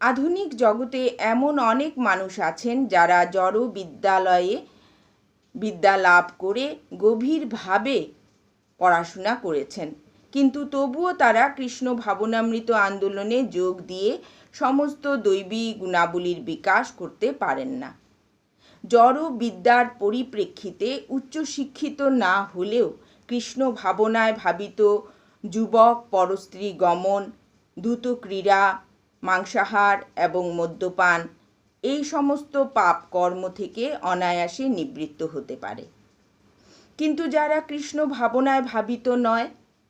আধুনিক জগতে এমন অনেক মানুষ আছেন যারা জড় বিদ্যালয়ে বিদ্যা লাভ করে গভীরভাবে পড়াশোনা করেছেন। কিন্তু তবুও তারা কৃষ্ণ ভাবনামৃত আন্দোলনে যোগ দিয়ে সমস্ত দৈবী গুণাবলীর বিকাশ করতে পারেন না। জড় বিদ্যার পরিপ্রেক্ষিতে উচ্চশিক্ষিত না হলেও কৃষ্ণ ভাবনায় ভাবিত যুবক, পরস্ত্রী গমন, দ্রুত ক্রীড়া মাংসাহার এবং মদ্যপান, এই সমস্ত পাপ কর্ম থেকে অনায়াসে নিবৃত্ত হতে পারে। কিন্তু যারা কৃষ্ণ ভাবনায় ভাবিত নয়,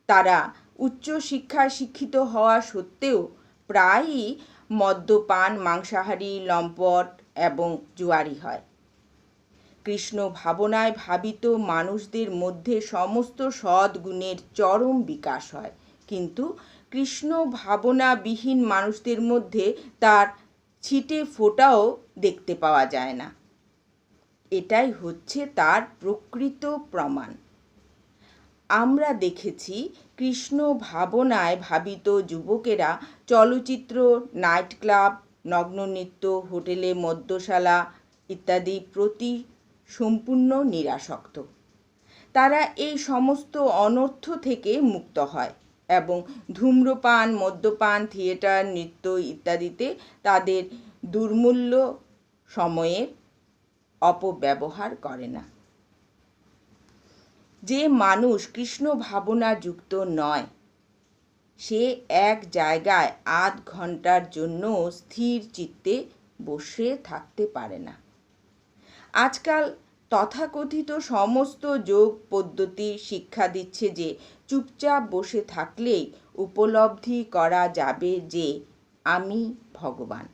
তারা উচ্চ শিক্ষায় শিক্ষিত হওয়া সত্ত্বেও প্রায়ই মদ্যপান, মাংসাহারী, লম্পট এবং জুয়ারি হয়। কৃষ্ণ ভাবনায় ভাবিত মানুষদের মধ্যে সমস্ত সদ্গুণের চরম বিকাশ হয়। কিন্তু কৃষ্ণ ভাবনাবিহীন মানুষদের মধ্যে তার ছিটে ফোটাও দেখতে পাওয়া যায় না। এটাই হচ্ছে তার প্রকৃত প্রমাণ। আমরা দেখেছি কৃষ্ণ ভাবনায় ভাবিত যুবকেরা চলচ্চিত্র নাইট ক্লাব নগ্ন নৃত্য হোটেলে মদ্যশালা ইত্যাদি প্রতি সম্পূর্ণ নিরাসক্ত। তারা এই সমস্ত অনর্থ থেকে মুক্ত হয়। এবং ধূম্রপান, মদ্যপান, থিয়েটার, নৃত্য ইত্যাদিতে তাদের দুর্মূল্য সময়ের অপব্যবহার করে না। যে মানুষ কৃষ্ণ ভাবনা যুক্ত নয়, সে এক জায়গায় আধ ঘণ্টার জন্য স্থির চিত্তে বসে থাকতে পারে না। আজকাল তথাকথিত সমস্ত যোগ পদ্ধতি শিক্ষা দিচ্ছে যে, চুপচাপ বসে থাকলেই উপলব্ধি করা যাবে যে, আমি ভগবান।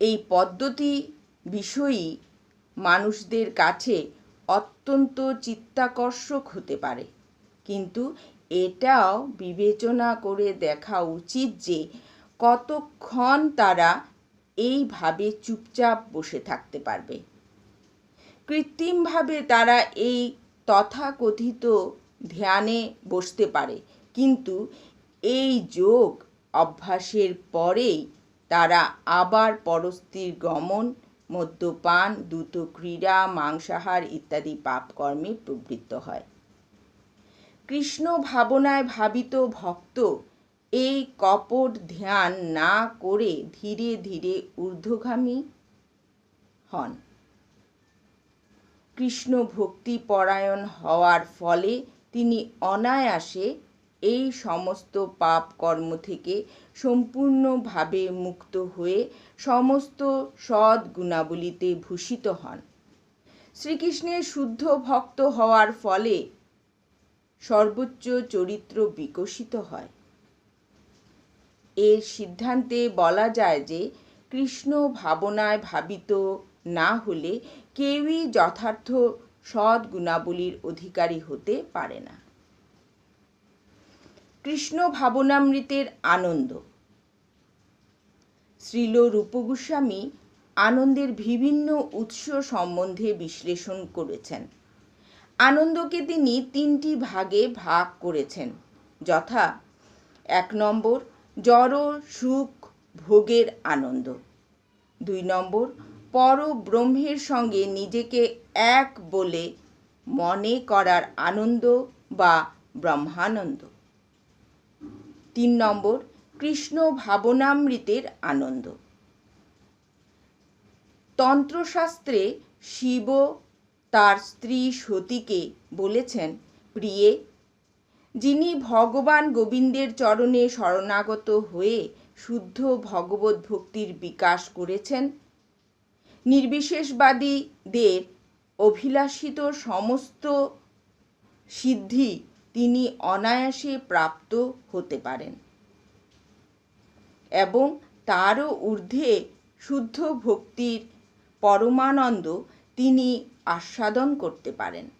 এই পদ্ধতি বিষয়ই মানুষদের কাছে অত্যন্ত চিত্তাকর্ষক হতে পারে। কিন্তু এটাও বিবেচনা করে দেখা উচিত যে, কতক্ষণ তারা এইভাবে চুপচাপ বসে থাকতে পারবে। কৃত্রিমভাবে তারা এই তথাকথিত ধ্যানে বসতে পারে। কিন্তু এই যোগ অভ্যাসের পরেই তারা আবার পরস্তির গমন, মদ্যপান দ্রুত ক্রীড়া মাংসাহার ইত্যাদি পাপকর্মে প্রবৃত্ত হয়। কৃষ্ণ ভাবনায় ভাবিত ভক্ত এই কপট ধ্যান না করে ধীরে ধীরে ঊর্ধ্বগামী হন। কৃষ্ণ ভক্তি পরায়ণ হওয়ার ফলে তিনি অনায়াসে এই সমস্ত পাপ কর্ম থেকে সম্পূর্ণভাবে মুক্ত হয়ে সমস্ত সৎ গুণাবলীতে ভূষিত হন। শ্রীকৃষ্ণের শুদ্ধ ভক্ত হওয়ার ফলে সর্বোচ্চ চরিত্র বিকশিত হয়। এর সিদ্ধান্তে বলা যায় যে, কৃষ্ণ ভাবনায় ভাবিত না হলে কেউই যথার্থ সৎ গুণাবলীর অধিকারী হতে পারে না। কৃষ্ণ ভাবনামৃতের আনন্দ। শ্রীল রূপগোস্বামী আনন্দের বিভিন্ন উৎস সম্বন্ধে বিশ্লেষণ করেছেন। আনন্দকে তিনি তিনটি ভাগে ভাগ করেছেন। যথা, এক নম্বর, জড়, সুখ, ভোগের আনন্দ। দুই নম্বর পর ব্রহ্মের সঙ্গে নিজেকে এক বলে মনে করার আনন্দ বা ব্রহ্মানন্দ। তিন নম্বর, কৃষ্ণ ভাবনামৃতের আনন্দ। তন্ত্রশাস্ত্রে শিব তার স্ত্রী সতীকে বলেছেন, প্রিয়ে, যিনি ভগবান গোবিন্দের চরণে শরণাগত হয়ে শুদ্ধ ভগবত ভক্তির বিকাশ করেছেন নির্বিশেষবাদীদের অভিলাষিত সমস্ত সিদ্ধি তিনি অনায়াসে প্রাপ্ত হতে পারেন এবং তারও ঊর্ধ্বে শুদ্ধ ভক্তির পরমানন্দ তিনি আস্বাদন করতে পারেন।